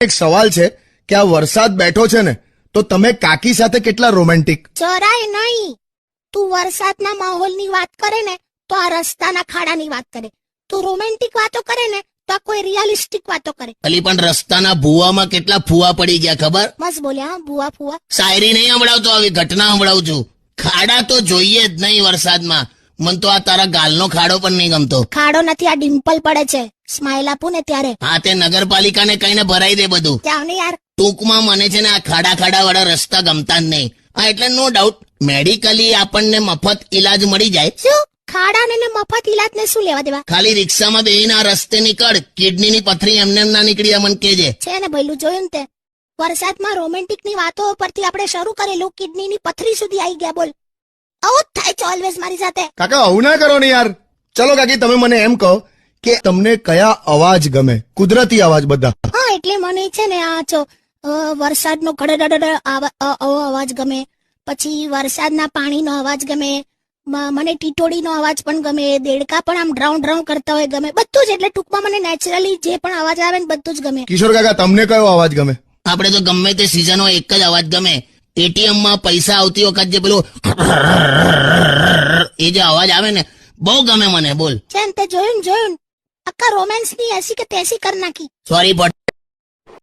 એક સવાલ છે કે આ વરસાદ બેઠો છે ને તો તમે કાકી સાથે કેટલા રોમેન્ટિક? જરાય નહીં. તું વરસાદના માહોલની વાત કરે ને તો આ રસ્તાના ખાડાની વાત કરે. તું રોમેન્ટિક વાતો કરે ને તો આ કોઈ રિયાલિસ્ટિક વાતો કરે. અલી પણ રસ્તાના ભૂવામાં કેટલા ફૂવા પડી ગયા ખબર? મસ્ત બોલ્યા હા ભુવા ફુવા. શાયરી નહીં સંભળાવતો આવી ઘટના સંભળાવું છું. ખાડા તો જોઈએ જ નહીં વરસાદમાં. મન તો આ તારા ગાલનો ખાડો પણ નહીં ગમતો. ખાડો નથી આ ડિમ્પલ પડે છે. સ્માઇલ આપું ને ત્યારે. હા તે નગરપાલિકાને કહીને ભરાઈ દે બધું. જાવ ને યાર. ટૂંકમાં મને છે ને આ ખાડા ખાડા વાળા રસ્તા ગમતા જ નહીં. હા એટલે નો ડાઉટ મેડિકલી આપણને મફત ઈલાજ મળી જાય. શું? ખાડા ને મફત ઈલાજ ને શું લેવા દેવા? ખાલી રિક્ષામાં બેહીને આ રસ્તે નીકળ કિડનીની પથરી એમને એમ ના નીકળી મન કેજે. છે ને ભઈલું જોયું ને તે? વરસાદમાં રોમેન્ટિકની વાતો પરથી આપણે શરૂ કરેલું કિડની ની પથરી સુધી આવી ગયા બોલ. આવું જ થાય છે ઓલવેઝ મારી સાથે. કાકા આવું ના કરો ને યાર. ચલો કાકી તમે મને એમ કહો કે તમને કયા અવાજ ગમે? કુદરતી અવાજ બધા. હા એટલે મને છે ને આ છો વરસાદનો આવો અવાજ ગમે. પછી વરસાદના પાણીનો અવાજ ગમે. મને ટીટોડીનો અવાજ પણ ગમે. દેડકા પણ આમ ડ્રાઉન ડ્રાઉન કરતા હોય ગમે. બધું જ એટલે ટૂંકમાં મને નેચરલી જે પણ અવાજ આવે ને બધું જ ગમે. કિશોર કાકા તમને કયો અવાજ ગમે? આપણે તો ગમે તે સિઝન હોય એક જ અવાજ ગમે. એટીએમમાં પૈસા આવતી વખત જે પેલું એ જે અવાજ આવે ને બહુ ગમે મને બોલ. જેમ તે જોયું જોયું આખા રોમેન્સની એસી કે તેસી કરી નાખી. Sorry but